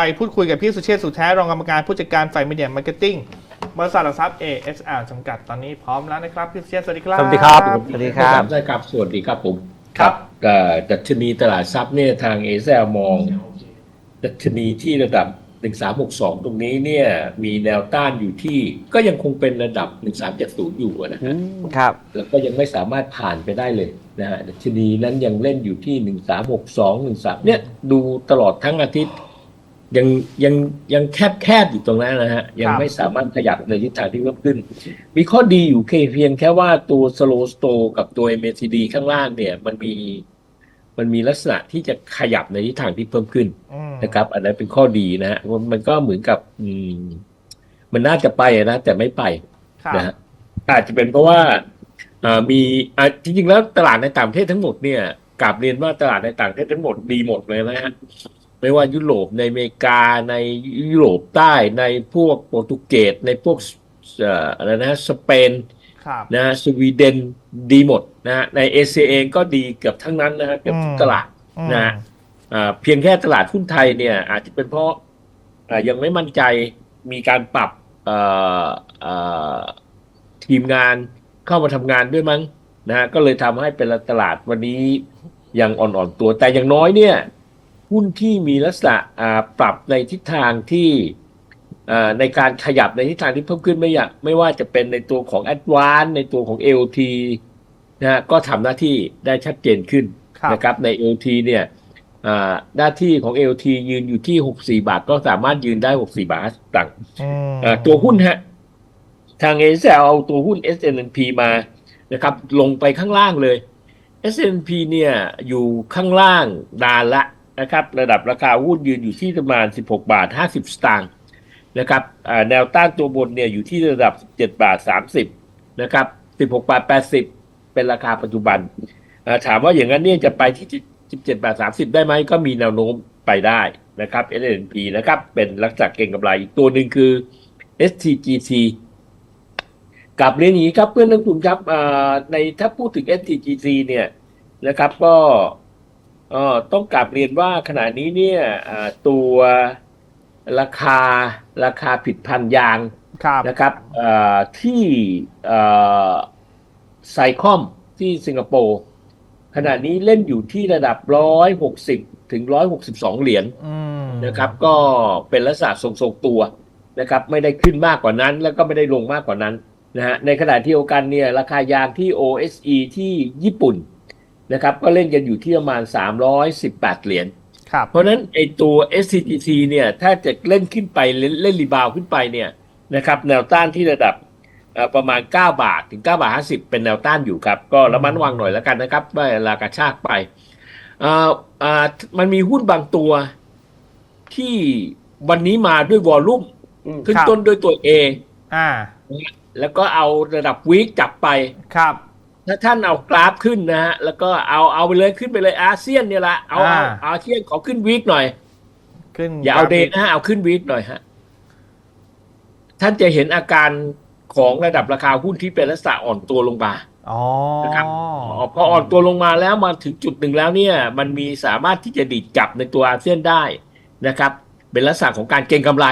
ไปพูดคุยกับพี่สุเชษฐ์สุแท้รองกรรมการผู้จัดการฝ่ายมีเดียมาร์เก็ตติ้งบริษัทหลักทรัพย์ ASR จำกัดตอนนี้พร้อมแล้วนะครับพี่สุเชษฐ์สวัสดีครับ สวัสดีครับ สวัสดีครับได้ครับสวัสดีครับผมครับก็ดัชนีตลาดทรัพย์เนี่ยทางเอเซลมอง ดัชนีที่ระดับ 1362 ตรงนี้เนี่ยมีแนวต้านอยู่ที่ก็ยังคงเป็นระดับ 1370 อยู่อะนะฮะครับแล้วก็ยังไม่สามารถผ่านไปได้เลยนะฮะดัชนีนั้นยังเล่นอยู่ที่ 1362 13เนี่ยดูตลอดทั้งอาทิตย์ ยังยังยังแคบแคบอยู่ตรงนั้นนะฮะ ยังไม่สามารถขยับในทิศทางที่เพิ่มขึ้น มีข้อดีอยู่แค่เพียงแค่ว่าตัว slow store กับตัว MACD ข้างล่างเนี่ย มันมีมันมีลักษณะที่จะขยับในทิศทางที่เพิ่มขึ้นอืมนะครับ อันนั้นเป็นข้อดีนะฮะมันมันก็เหมือนกับ อืม มันน่าจะไปอะนะแต่ไม่ไปครับนะฮะอาจจะเป็นเพราะว่าอ่ามีอ่าจริงๆแล้วตลาดในต่างประเทศทั้งหมดเนี่ยกลับเรียนว่าตลาดในต่างประเทศทั้งหมดดีหมดเลยนะฮะ ไม่ว่ายุโรปในอเมริกาในยุโรปใต้ในพวกโปรตุเกสในพวกเอ่ออะไรนะสเปนครับนะสวีเดนดีหมดนะฮะในเอเชียเองก็ดีเกือบทั้งนั้นนะฮะเกือบทุกตลาดอืมนะอ่าเพียงแค่ตลาดหุ้นไทยเนี่ย อาจจะเป็นเพราะอ่ายังไม่มั่นใจมีการปรับเอ่อเอ่อทีมงานเข้ามาทำงานด้วยมั้งนะฮะก็เลยทำให้เป็นตลาดวันนี้ยังอ่อนๆตัวแต่อย่างน้อยเนี่ย หุ้นที่มีลักษณะอ่าปรับในทิศทางที่อ่าในการขยับในทิศทางที่เพิ่มขึ้นไม่อยากไม่ว่าจะเป็นในตัวของ a d v a n c e ในตัวของ LT นะฮะก็ทำหน้าที่ได้ชัดเจนขึ้นครับนะครับใน LT เนี่ยอ่าหน้าที่ของ LT ยืนอยู่ที่ 64 บาท ก็สามารถยืนได้ 64 บาทต่างอืมอ่าตัวหุ้นฮะทาง a อ l เอาตัวหุ้น S&P มานะครับ ลงไปข้างล่างเลย S&P เนี่ยอยู่ข้างล่างนานละ นะครับ ระดับราคาหุ้นยืนอยู่ที่ประมาณ 16 บาท 50 สตางค์นะครับแนวต้านตัวบนเนี่ยอยู่ที่ระดับ 17 บาท 30 นะครับ 16 บาท 80 เป็นราคาปัจจุบัน ถามว่าอย่างนั้นเนี่ยจะไปที่ 17 บาท 30 ได้ไหมก็มีแนวโน้มไปได้นะครับ S&P นะครับ เป็นลักษณะเก็งกำไรอีกตัวหนึ่งคือ STGC กับเรียนอย่างนี้ครับเพื่อนนักลงทุนครับในถ้าพูดถึง STGC เนี่ยนะครับก็ เอ่อต้องกลับเรียนว่าขณะนี้เนี่ยอ่าตัวราคาราคาผิดพันยางครับนะครับเอ่อที่เอ่อไซคอมที่สิงคโปร์ขณะนี้เล่นอยู่ที่ระดับ160ถึง162เหรียญอืมนะครับ ก็เป็นลักษณะทรงๆตัวนะครับ ไม่ได้ขึ้นมากกว่านั้น แล้วก็ไม่ได้ลงมากกว่านั้นนะฮะในขณะที่เดียวกันเนี่ยราคายางที่ OSE ที่ญี่ปุ่น นะครับก็เล่นกันอยู่ที่ประมาณ 318 เหรียญครับเพราะฉะนั้นไอตัว SCTC เนี่ยถ้าจะเล่นขึ้นไปเล่นเล่นรีบาวด์ขึ้นไปเนี่ยนะครับแนวต้านที่ระดับเอ่อประมาณ 9 บาทถึง 9 บาท 50 เป็นแนวต้านอยู่ครับ ก็ระมัดระวังหน่อยแล้วกันนะครับว่าราคาชากไปอ่าอ่ามันมีหุ้นบางตัวที่วันนี้มาด้วยวอลลุ่มขึ้นครับต้นด้วยตัว A อ่า แล้วก็เอาระดับวีคจับไปครับ ถ้าท่านเอากราฟขึ้นนะฮะแล้วก็เอาเอาไปเลยขึ้นไปเลยอาเซียนเนี่ยละเอาเอาอ่าอาเซียนขอขึ้นวีคหน่อย ขึ้นอย่าเอาเดกย์นะฮะเอาขึ้นวีคหน่อยฮะท่านจะเห็นอาการของระดับราคาหุ้นที่เป็นลักษณะอ่อนตัวลงมาอ๋อนะครับพออ่อนตัวลงมาแล้วมาถึงจุดหนึ่งแล้วเนี่ย มันมีสามารถที่จะดีดกลับในตัวอาเซียนได้นะครับ เป็นลักษณะของการเก็งกำไร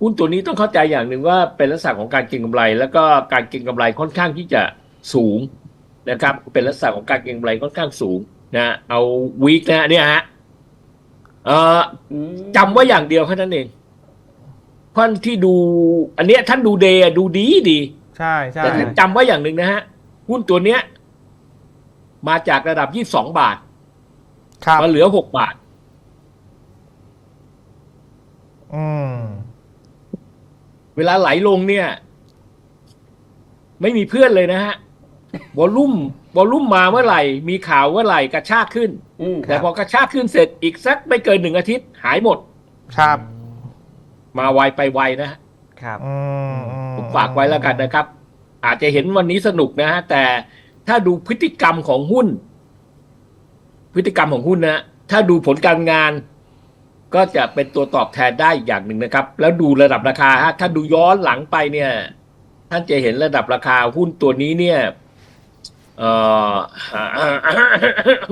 หุ้นตัวนี้ต้องเข้าใจอย่างหนึ่งว่าเป็นลักษณะของการเก็งกำไร แล้วก็การเก็งกำไรค่อนข้างที่จะสูง นะครับ เป็นลักษณะของการเก็งกำไรค่อนข้างสูงนะเอาวีคนะเนี่ยฮะเอ่อจำไว้อย่างเดียวแค่นั้นเองท่านที่ดู อันเนี้ยท่านดูเดย์อะดูดีดีใช่ใช่แต่ท่านจำไว้อย่างหนึ่งนะฮะหุ้นตัวเนี้ย มาจากระดับ22บาทครับมาเหลือ6บาท อืมเวลาไหลลงเนี่ย ไม่มีเพื่อนเลยนะฮะ วอลลุ่มวอลลุ่มมาเมื่อไหร่ มีข่าวเมื่อไหร่กระชากขึ้น แต่พอกระชากขึ้นเสร็จอีกสักไม่เกินหนึ่งอาทิตย์หายหมด ครับ มาไวไปไวนะฮะครับอืมอืมผมฝากไว้แล้วกันนะครับ อาจจะเห็นวันนี้สนุกนะฮะแต่ถ้าดูพฤติกรรมของหุ้น พฤติกรรมของหุ้นนะถ้าดูผลการงาน ก็จะเป็นตัวตอบแทนได้อีกอย่างหนึ่งนะครับ แล้วดูระดับราคาฮะถ้าดูย้อนหลังไปเนี่ย ท่านจะเห็นระดับราคาหุ้นตัวนี้เนี่ย เอ่อ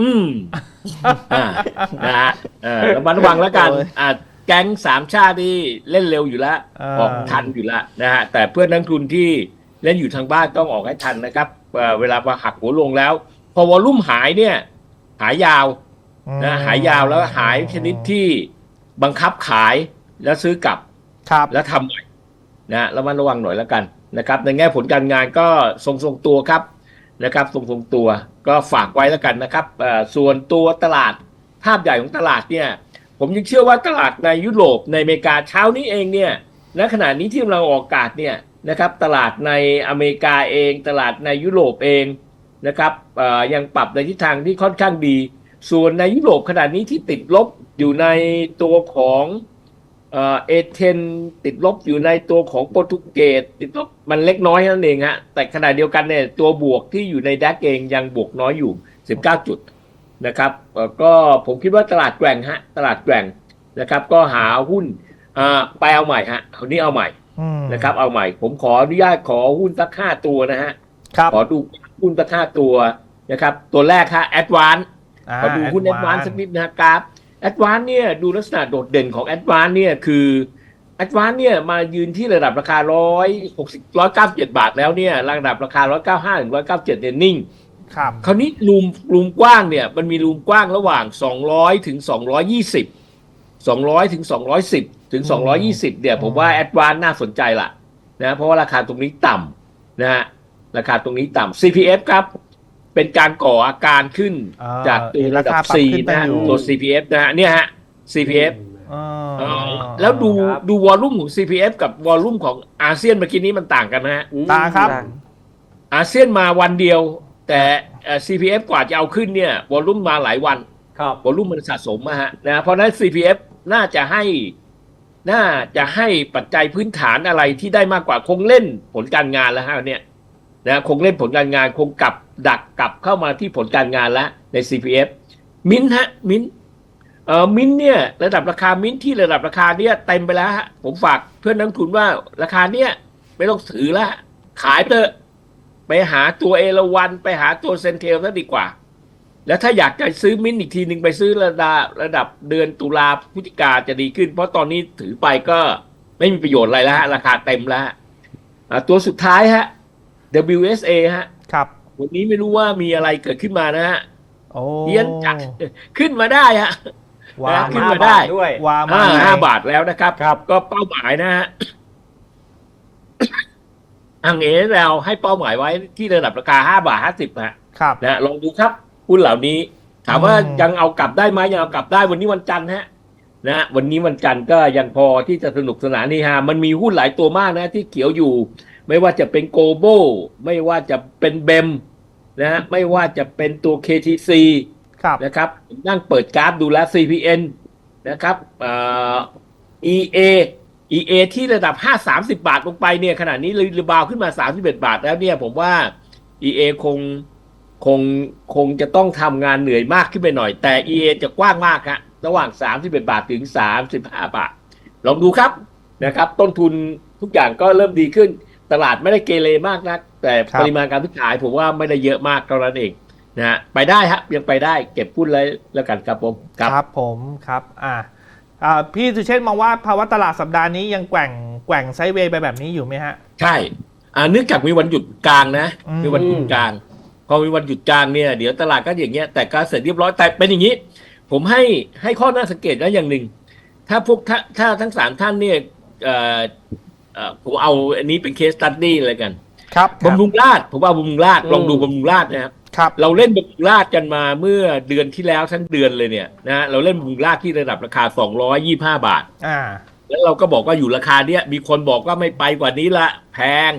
อืมอ่านะฮะเออระมัดระวังแล้วกันโอ้ยอ่าแก๊งสามชาติที่เล่นเร็วอยู่แล้วอ่าออกทันอยู่แล้วนะฮะแต่เพื่อนนักทุนที่เล่นอยู่ทางบ้านต้องออกให้ทันนะครับเอ่อเวลามาหักหัวลงแล้ว พอวอลลุ่มหายเนี่ย หายยาวนะหายยาวแล้วหายชนิดที่บังคับขายแล้วซื้อกลับ ครับแล้วทำใหม่นะระมัดระวังหน่อยแล้วกันนะครับ ในแง่ผลการงานก็ทรงทรงๆตัวครับ นะครับทรงทรงตัวก็ฝากไว้แล้วกันนะครับส่วนตัวตลาดภาพใหญ่ของตลาดเนี่ยผมยังเชื่อว่าตลาดในยุโรปในอเมริกาเช้านี้เองเนี่ยณขณะนี้ที่เราออกอากาศเนี่ยนะครับตลาดในอเมริกาเอง ตลาดในยุโรปเองนะครับยังปรับในทิศทางที่ค่อนข้างดี ส่วนในยุโรปขณะนี้ที่ติดลบอยู่ในตัวของ เอเทนติดลบอยู่ในตัวของโปรตุเกสติดลบมันเล็กน้อยเท่านั้นเองฮะแต่ขณะเดียวกันเนี่ยตัวบวกที่อยู่ในดักเองยังบวกน้อยอยู่ 19 จุดนะครับเอ่อก็ผมคิดว่าตลาดแกว่งฮะตลาดแกว่งนะครับ ก็หาหุ้นอ่าไปเอาใหม่ฮะคราวนี้เอาใหม่อืมนะครับเอาใหม่ ผมขออนุญาตขอหุ้นสักห้าตัวนะฮะครับขอดูหุ้นสักห้าตัวนะครับ ตัวแรกฮะแอดวานาขอดูหุ้นแอดวาน Advance สักนิดนะครับ แอดวานเนี่ยดูลักษณะโดดเด่นของแอดวานเนี่ยคือแอดวานเนี่ยมายืนที่ระดับราคาร้อยหกสิบร้อยเก้าสิบเจ็ดบาทแล้วเนี่ยระดับราคาร้อยเก้าห้าถึงร้อยเก้าเจ็ดเนี่ยนิ่งครับคราวนี้รูมรูมกว้างเนี่ยมันมีรูมกว้างระหว่างสองร้อยถึงสองร้อยยี่สิบสองร้อยถึงสองร้อยสิบถึงสองร้อยี่สิบเนี่ยผมว่าแอดวานน่าสนใจละนะเพราะว่าราคาตรงนี้ต่ำนะฮะราคาตรงนี้ต่ำ CPF ครับ เป็นการก่ออาการขึ้นอ่าจากตัวระดัราบคาปรับ C ขึ้นไปนะฮะอยู่ ตัว CPF นะฮะเนี่ยฮะ CPF อ่าเอ่อแล้วดูครับ ดูวอลลุ่มของ CPF กับวอลลุ่มของอาเซียนเมื่อกี้นี้มันต่างกันนะฮะอืมตาครับอาเซียนมาวันเดียว แต่เอ่อ CPF กว่าจะเอาขึ้นเนี่ยวอลลุ่มมาหลายวัน ครับ วอลลุ่มมันสะสมอะฮะนะเพราะฉะนั้น CPF น่าจะให้น่าจะให้ปัจจัยพื้นฐานอะไรที่ได้มากกว่าคงเล่นผลการงานแล้วฮะเนี่ยนะคงเล่นผลการงานคงกลับ ดักกลับเข้ามาที่ผลการงานแล้วใน CPF มินฮะมินเอ่อมินเนี่ยระดับราคามินที่ระดับราคาเนี่ยเต็มไปแล้วฮะผมฝากเพื่อนนักทุนว่าราคาเนี่ยไม่ต้องถือแล้วขายเถอะไปหาตัวเอราวันไปหาตัวเซนเทลซะดีกว่า แล้วถ้าอยากจะซื้อมินอีกทีหนึ่งไปซื้อระดับระดับเดือนตุลาพฤศจิกาจะดีขึ้น เพราะตอนนี้ถือไปก็ไม่มีประโยชน์อะไรแล้วฮะราคาเต็มแล้วตัวสุดท้ายฮะ WSA ฮะครับ วันนี้ไม่รู้ว่ามีอะไรเกิดขึ้นมานะฮะโอ้เยียนจัดขึ้นมาได้ฮะว้านะขึ้นห้มาได้บทด้วยว้ามาอ่าห้าบาทแล้วนะครับครับ ก็เป้าหมายนะฮะอังเอเราให้เป้าหมายไว้ที่ระดับราคาห้าบาทห้าสิบฮะครับนะลองดูครับหุ้นเหล่านี้ ถามว่าอืมยังเอากลับได้ไหมยังเอากลับได้วันนี้วันจันทร์ฮะ นะวันนี้วันจันทร์ก็ยังพอที่จะสนุกสนานนี่ฮะมันมีหุ้นหลายตัวมากนะที่เขียวอยู่ ไม่ว่าจะเป็นโกลบอลไม่ว่าจะเป็นเบมนะฮะไม่ว่าจะเป็นตัว KTC ครับนะครับ นั่งเปิดกราฟดูแล CPN นะครับเอ่อ EA EA ที่ระดับ 5 30 บาทลงไปเนี่ยขณะนี้รีบาวขึ้นมา 31 บาทแล้วเนี่ยผมว่า EA คงคงคงจะต้องทำงานเหนื่อยมากขึ้นไปหน่อย แต่ EA จะกว้างมากฮะ ระหว่าง 31 บาทถึง 35 บาท ลองดูครับนะครับ ต้นทุนทุกอย่างก็เริ่มดีขึ้น ตลาดไม่ได้เกเรมากนัก แต่ครับปริมาณการซื้อขายผมว่าไม่ได้เยอะมากเท่านั้นเองนะฮะไปได้ฮะยังไปได้เก็บหุ้นเลยแล้วกันครับผมครับผมครับอ่าอ่าพี่สุเชษฐ์มองว่าภาวะตลาดสัปดาห์นี้ยังแกว่งแกว่งไซด์เวย์ไปแบบนี้อยู่ไหมฮะ ใช่อ่าเนื่องจากมีวันหยุดกลางนะอืมมีวันหยุดกลางพอมีวันหยุดกลางเนี่ยเดี๋ยวตลาดก็อย่างเงี้ยแต่ก็เสร็จเรียบร้อยแต่เป็นอย่างนี้ ผมให้ให้ข้อน่าสังเกตนะอย่างหนึ่ง ถ้าพวกถ้าถ้าทั้งสามท่านเนี่ยเอ่อเอ่อผมเอาอันนี้เป็นเคสตัดดี้เลยกัน ครับบำรุงราชผมว่าบำรุงราชอืมลองดูบำรุงราชนะครับครับ เราเล่นบำรุงราชกันมาเมื่อเดือนที่แล้วทั้งเดือนเลยเนี่ยนะเราเล่นบำรุงราชที่ระดับราคา 225 บาทอ่าแล้วเราก็บอกว่าอยู่ราคาเนี้ยมีคนบอกว่าไม่ไปกว่านี้ละแพง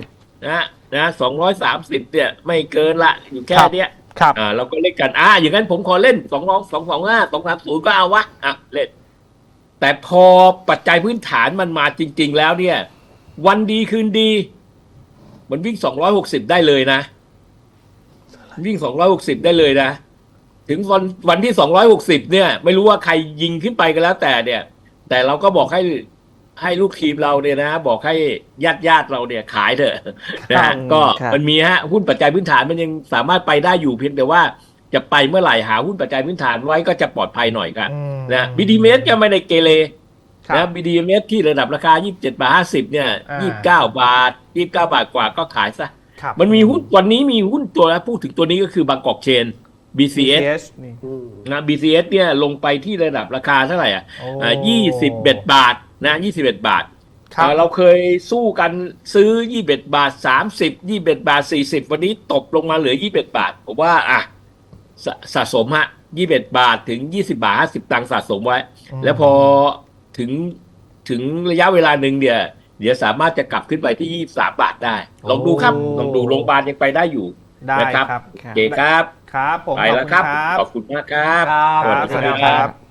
นะนะสองร้อยสามสิบเนี่ยไม่เกินละอยู่แค่ครับเนี้ย ครับอ่าเราก็เล่นกันอ่าอย่างนั้นผมขอเล่นสองสองสองสองห้าสองสามศูนย์ก็เอาวะอะเล่น แต่พอปัจจัยพื้นฐานมันมาจริง ๆ แล้วเนี่ย วันดีคืนดี มันวิ่งสองร้อยหกสิบได้เลยนะ วิ่งสองร้อยหกสิบได้เลยนะ ถึงวันวันที่สองร้อยหกสิบเนี่ย ไม่รู้ว่าใครยิงขึ้นไปก็แล้วแต่เนี่ย แต่เราก็บอกให้ ให้ลูกทีมเราเนี่ยนะ บอกให้ญาติญาติๆเราเนี่ยขายเถอะนะฮะครับก็ครับมันมีฮะหุ้นปัจจัยพื้นฐานมันยังสามารถไปได้อยู่เพียงแต่ว่าจะไปเมื่อไหร่หาหุ้นปัจจัยพื้นฐานไว้ก็จะปลอดภัยหน่อยกันอืมนะบีดีเมสก็ไม่ได้เกเรครับนะ BDMs ที่ระดับราคา 27 บาท 50 เนี่ยอ่า29 บาท 29 บาทกว่าก็ขายซะครับมันมีหุ้นวันนี้มีหุ้นตัวแล้วพูดถึงตัวนี้ก็คือบางกอกเชน BCS BCS นี่นะ BCS เนี่ยลงไปที่ระดับราคาเท่าไหร่อะโอ้อ่า21 บาท นะ21บาทครับอ่าเราเคยสู้กันซื้อ21บาท30 21บาท40วันนี้ตบลงมาเหลือ21บาทผมว่าอะสะสะสมฮะ21บาทถึง20บาท50ตังค์สะสมไว้อืมแล้วพอถึงถึงระยะเวลาหนึ่งเนี่ย เดี๋ยวสามารถจะกลับขึ้นไปที่23บาทได้ ลองดูครับ ลองดูโรงพยาบาลยังไปได้อยู่ได้นะครับครับโอเคครับ ครับผมไปขอบแล้วคุณครับครับ ขอบคุณมากครับครับครับสวัสดีครับ